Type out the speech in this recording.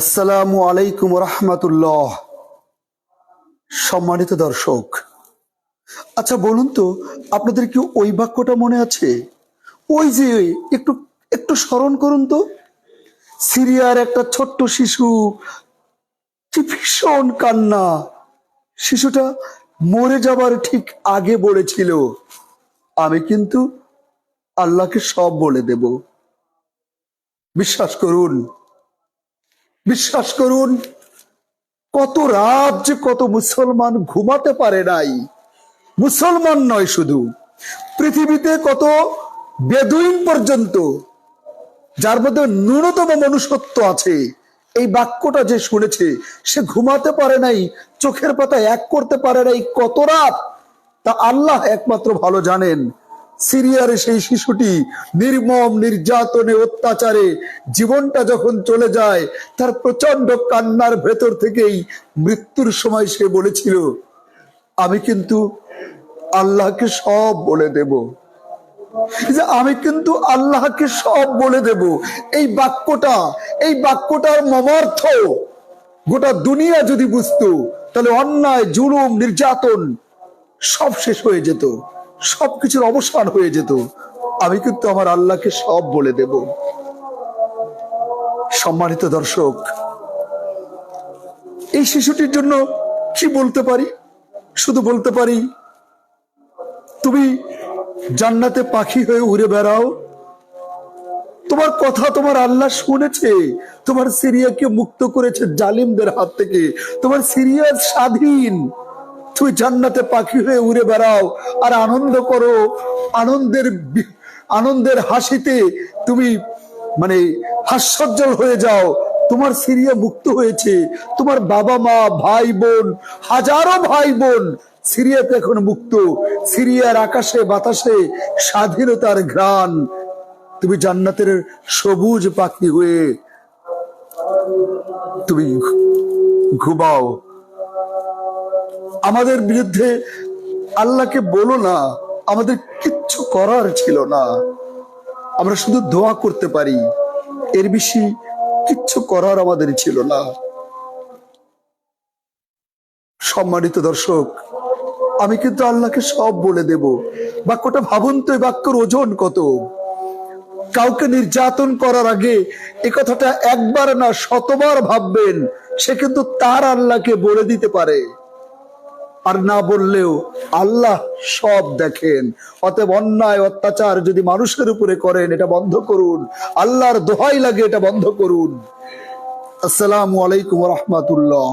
আসসালামু আলাইকুম রহমতুল্লাহ। সম্মানিত দর্শক আচ্ছা বলুন তো, আপনাদের কি ওই বাক্যটা মনে আছে? ওই যে একটু একটু স্মরণ করুন তো। সিরিয়ার একটা ছোট্ট শিশু ভীষণ কান্না। শিশুটা মরে যাবার ঠিক আগে বলেছিল, আমি কিন্তু আল্লাহকে সব বলে দেব। বিশ্বাস করুন বিশ্বাস করুন, কত রাত যে কত মুসলমান ঘুমাতে পারে নাই। মুসলমান নয় শুধু, পৃথিবীতে কত বেদুইন পর্যন্ত, যার মধ্যে ন্যূনতম মনুষ্যত্ব আছে। এই বাক্যটা যে শুনেছে, সে ঘুমাতে পারে নাই, চোখের পাতা এক করতে পারে নাই, কত রাত? তা আল্লাহ একমাত্র ভালো জানেন। সিরিয়ার সেই শিশুটি নির্মম, নির্যাতনে, অত্যাচারে জীবনটা যখন চলে যায়, তার প্রচণ্ড কান্নার ভেতর থেকেই মৃত্যুর সময় সে বলেছিল, আমি কিন্তু আল্লাহকে সব বলে দেব। যে আমি কিন্তু আল্লাহকে সব বলে দেব, এই বাক্যটা, এই বাক্যটার মমার্থ গোটা দুনিয়া যদি বুঝতো, তাহলে অন্যায়, জুলুম, নির্যাতন সব শেষ হয়ে যেত। সবকিছুর অবসান হয়ে যেত। আমি কিন্তু আমার আল্লাহকে সব বলে দেব। সম্মানিত দর্শক, এই শিশুটির জন্য কি বলতে পারি? শুধু বলতে পারি, তুমি জান্নাতে পাখি হয়ে উড়ে বেড়াও। তোমার কথা তোমার আল্লাহ শুনেছে। তোমার সিরিয়াকে মুক্ত করেছে জালিমদের হাত থেকে। তোমার সিরিয়া স্বাধীন। তুমি জান্নাতে পাখি হয়ে উড়ে বেড়াও। আর আনন্দ করো, আনন্দের আনন্দের হাসিতে তুমি মানে হাস্যজ্জ্বল হয়ে যাও। তোমার সিরিয়া মুক্ত হয়েছে। তোমার বাবা মা, ভাই বোন, হাজারো ভাই বোন সিরিয়াতে এখন মুক্ত। সিরিয়ার আকাশে, বাতাসে স্বাধীনতার ঘ্রাণ। তুমি জান্নাতের সবুজ পাখি হয়ে তুমি ঘুমাও। আমাদের বিরুদ্ধে আল্লাহকে বলো না, আমাদের কিচ্ছু করার ছিল না। আমরা শুধু দোয়া করতে পারি, এর বেশি কিচ্ছু করার আমাদের ছিল না। সম্মানিত দর্শক, আমি কিন্তু আল্লাহকে সব বলে দেব। বাক্যটা ভাবুন তো বাক্যর ওজন কত? কাউকে নির্যাতন করার আগে এ কথাটা একবার না শতবার ভাববেন, সে কিন্তু তার আল্লাহকে বলে দিতে পারে। আর না বললেও আল্লাহ সব দেখেন। অতএব অন্যায়, অত্যাচার যদি মানুষের উপরে করেন, এটা বন্ধ করুন। আল্লাহর দোহাই লাগে এটা বন্ধ করুন। আসসালামু আলাইকুম রহমাতুল্লাহ।